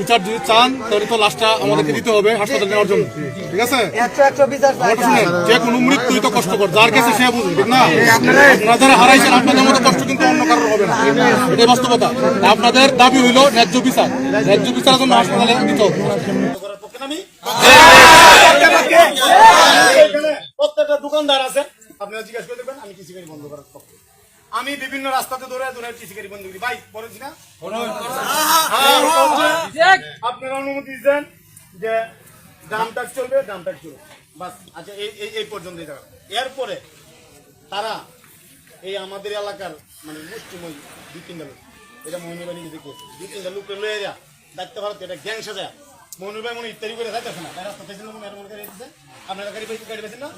বিচার যদি চান তাহলে তো লাশটা আমাদেরকে দিতে হবে হাসপাতালে নেওয়ার জন্য ঠিক আছে যে কোনো মৃত্যুই তো কষ্টকর যার কাছে সে বুঝবে ঠিক না আপনারা যারা হারাইছেন আপনাদের মতো কষ্ট কিন্তু অন্য কারোর হবে না এটাই বাস্তবতা আপনাদের দাবি হইল ন্যায্য বিচার ন্যায্য বিচারের জন্য হাসপাতালে দিতে হবে প্রত্যেকটা দোকানদার আছে আপনারা জিজ্ঞাসা করে দেখবেন আমি কৃষিকারি বন্ধ করার পক্ষে আমি বিভিন্ন রাস্তাতে দৌড়ে দৌড়ে কৃষিকারি বন্ধ করি ভাই বলেছি না হ্যাঁ, আপনারা অনুমতি দিচ্ছেন যে ডাম ট্যাক্স চলবে ডাম ট্যাক্স চলবে। বাস আচ্ছা এই এই- এই পর্যন্ত এরপরে তারা এই আমাদের এলাকার মানে মুষ্টিময় দুই তিনটা লোক। এটা মহিনী নিজে দুই তিনটা লোককে লয়ে যা দায়িত্ব ভারত এটা গ্যাং সাজা মনুর মনে ইত্যাদি করে যাইতেছে না। তাই রাস্তা পেয়েছেন আপনারা গাড়ি পাইছেন গাড়ি পাইছেন না?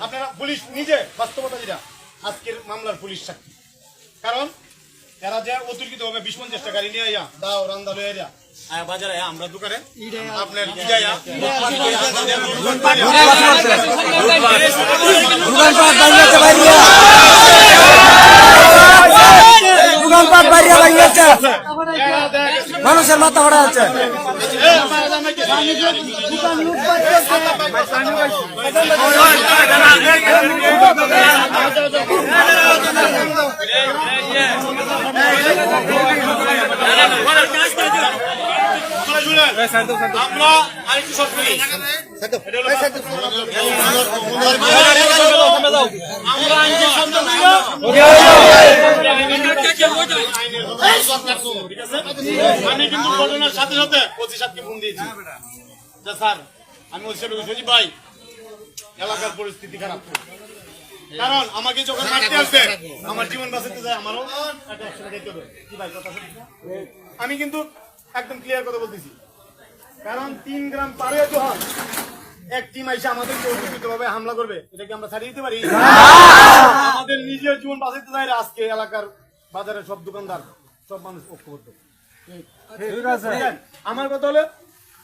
আপনারা পুলিশ নিজে বাস্তবতা যেটা আজকের মামলার পুলিশ সাক্ষী। কারণ এরা যে অতিরিক্ত ভাবে বিশ পঞ্চাশটা গাড়ি নিয়ে আইয়া দাও রান্দা লয়ে যা বাজারে আমরা দোকানে। আপনার দোকানপাট বাইরিয়া দোকানপাট বাড়িয়া বাড়িয়েছে মানুষের মাথা ভরা আছে। আমি কিন্তু বলছি ভাই, এলাকার পরিস্থিতি খারাপ। কারণ আমাকে যখন মারতে আসবে, আমার জীবন বাঁচাতে যায়, আমারও? আমি কিন্তু একদম ক্লিয়ার কথা বলতেছি। কারণ তিন গ্রাম পারে যখন এক টিম আইসে আমাদেরকে অতিরিক্ত ভাবে হামলা করবে এটা কি আমরা ছাড়িয়ে দিতে পারি? আমাদের নিজের জীবন বাঁচাতে চাই আজকে এলাকার বাজারের সব দোকানদার সব মানুষ ঐক্যবদ্ধ। আমার কথা হলো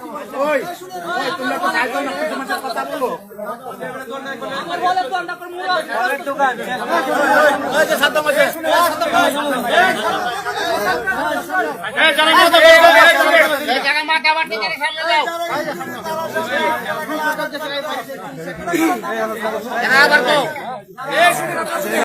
ওই ওই, তোমরা তো যাইতো না তোমার সাথে কথা বলো আমার বলে তো আমরা করে মুড়া অনেক দোকান ওই যে সাদা মাঝে এই জানা মাথা এই জানা মাথা বাটি করে সামনে যাও এই আবার তো